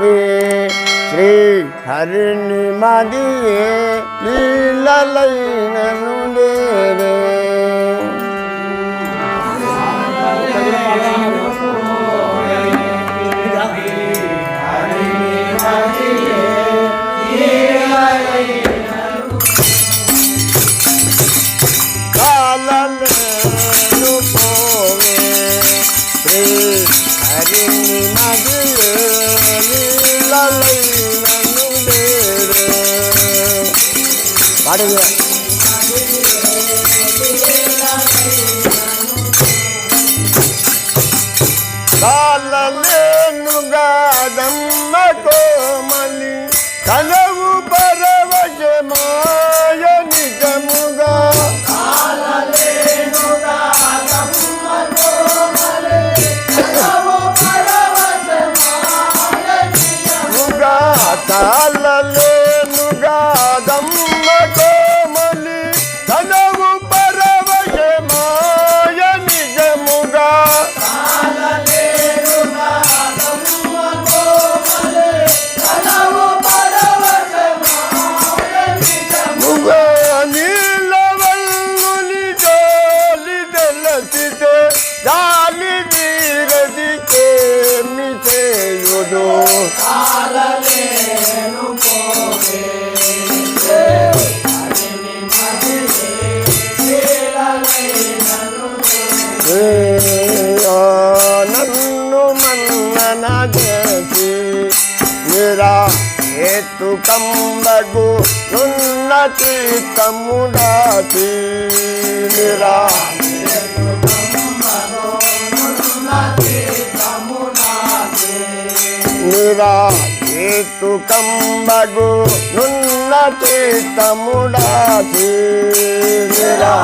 கோவே Sri Harini மதியே லீலலைனனுடேவே Thank you. 对不对？చేతు కంబగు నున్న తమ్ముడాతి నిరా. నిరా హేతు కంబగు నున్న తమ్ముడాతి నిరా.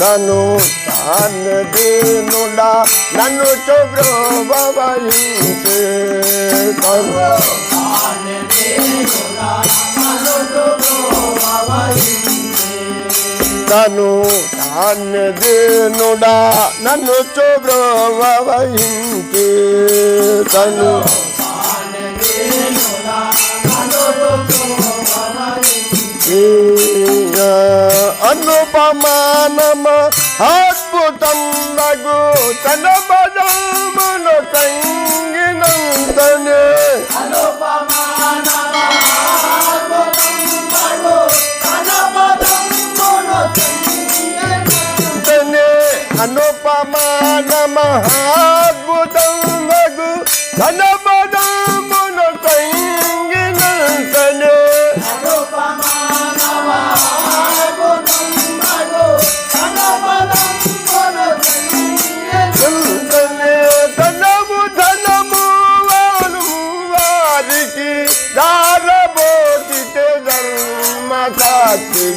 ಕನು ತಾನ ದೇನುಡ ನನ್ನು ಚೊಬ್ರ ಬಬಲಿಸೆ ಕನು ಕನು ತಾನ ದೇನುಡ ನನ್ನು ಚೊಬ್ರ ಬಬಲಿಸೆ ಕನು అద్భుతం నగు తన బలమును తంగినంతనే అనుపమానమ అద్భుతం నగు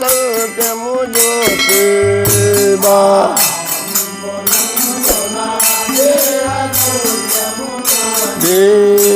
करके मुझो सेवा दे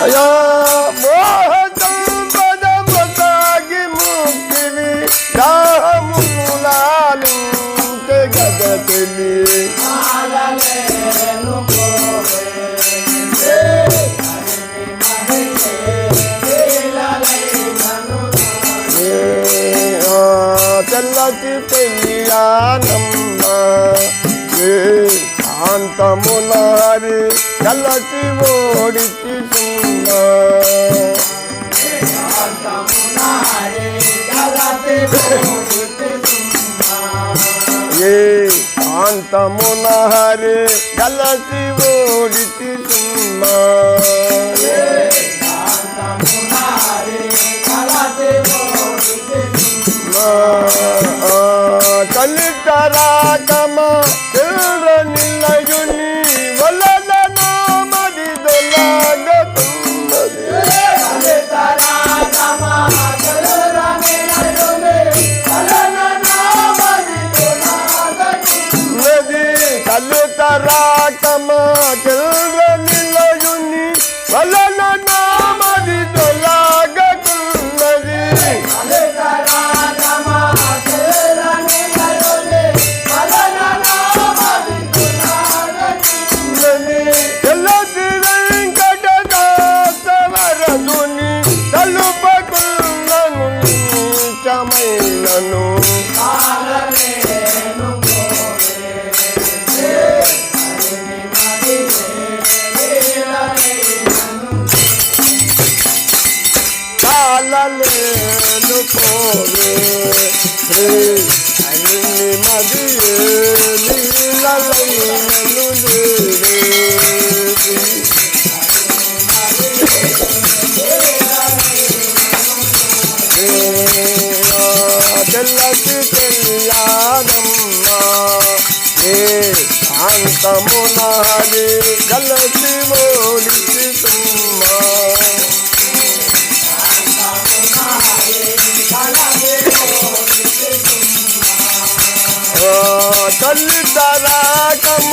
哎呀！శాంతములారి కలసి ఓడికి సున్నా ఏ శాంతమున హరి కలసి ఓడికి సున్నా కలితరాకమ తిల్ర కాలలేను పోవే శ్రీ అన్ని మదియే నీలలైనను లేవే తెల్లటి తెల్లాదమ్మా ఏ శాంతమునాది కలసి ఓడిచి ಕಲ್ಲಿದ್ದರ ಕಮ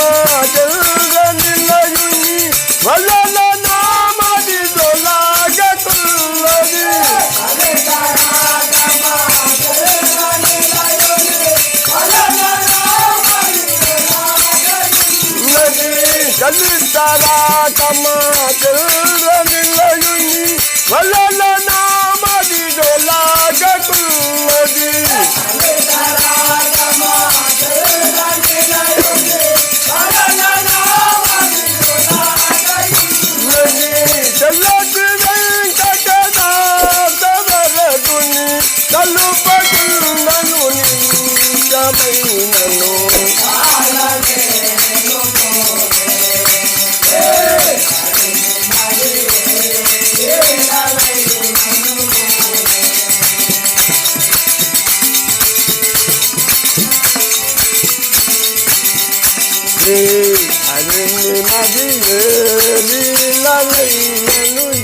ನಿಲ್ಲಯುನಿ ವಲ್ಲನ ನಾಮದಿ ದೊಲಾಗ ಕುಲ್ಲದಿ ಕಲ್ಲಿದ್ದರ ಕಮ ನಿಲ್ಲಯುನಿ ವಲ್ಲನ ನಾಮದಿ ದೊಲಾಗ ಕುಲ್ಲದಿ Madine, Madine, in the Lila.